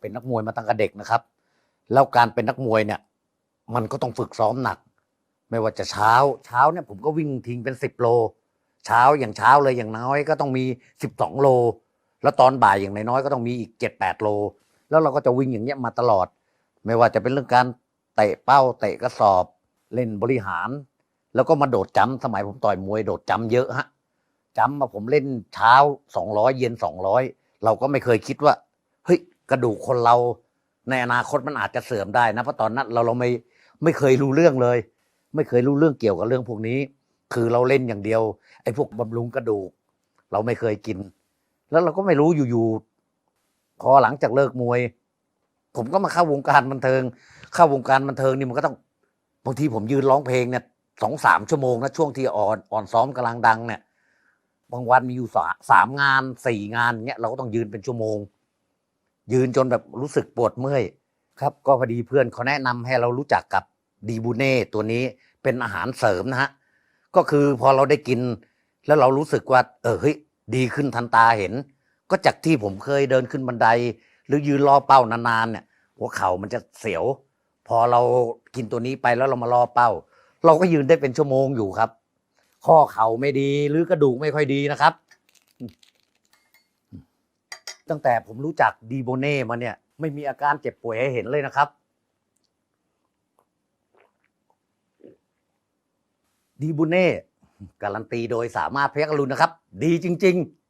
เป็นนักมวยมาตั้งแต่เด็กนะครับ แล้วการเป็นนักมวยเนี่ย มันก็ต้องฝึกซ้อมหนัก ไม่ว่าจะเช้าเช้าเนี่ยผมก็วิ่งทิ้งเป็นสิบโล เช้าอย่างเช้าเลยอย่างน้อยก็ต้องมีสิบสองโล แล้วตอนบ่ายอย่างน้อยก็ต้องมีอีกเจ็ดแปดโล แล้วเราก็จะวิ่งอย่างเงี้ยมาตลอด ไม่ว่าจะเป็นเรื่องการเตะเป้าเตะกระสอบ เล่นบริหาร แล้วก็มาโดดจำสมัยผมต่อยมวยโดดจำเยอะฮะจำมาผมเล่นเช้าสองร้อยเย็นสองร้อยเราก็ไม่เคยคิดว่า กระดูกคนเราในอนาคตมันอาจจะเสื่อมได้นะเพราะตอนนั้นเราเราไม่ไม่เคยรู้เรื่องเลย ไม่เคยรู้เรื่องเกี่ยวกับเรื่องพวกนี้ คือเราเล่นอย่างเดียวไอ้พวกบำรุงกระดูก เราไม่เคยกิน แล้วเราก็ไม่รู้อยู่ๆพอหลังจากเลิกมวย ผมก็มาเข้าวงการบันเทิง เข้าวงการบันเทิงนี่มันก็ต้องบางทีผมยืนร้องเพลงเนี่ยสองสามชั่วโมงนะช่วงที่อ่อนอ่อนซ้อมกำลังดังเนี่ยบางวันมีอยู่สาสามงานสี่งานเงี้ยเราก็ต้องยืนเป็นชั่วโมง ยืนจนแบบรู้สึกปวดเมื่อยครับ ก็พอดีเพื่อนเขาแนะนำให้เรารู้จักกับดีบูเน่ตัวนี้เป็นอาหารเสริมนะฮะก็คือพอเราได้กิน แล้วเรารู้สึกว่า เออเฮ้ยดีขึ้นทันตาเห็น ก็จากที่ผมเคยเดินขึ้นบันได หรือยืนรอเป้านานๆเนี่ย หัวเข่ามันจะเสียว พอเรากินตัวนี้ไปแล้วเรามารอเป้า เราก็ยืนได้เป็นชั่วโมงอยู่ครับ ข้อเข่าไม่ดีหรือกระดูกไม่ค่อยดีนะครับ ตั้งแต่ผมรู้จักดีโบเน่มาเนี่ย ไม่มีอาการเจ็บป่วยให้เห็นเลยนะครับดีโบเน่การันตีโดยสามารถพยักรุณนะครับ ดีจริง ๆ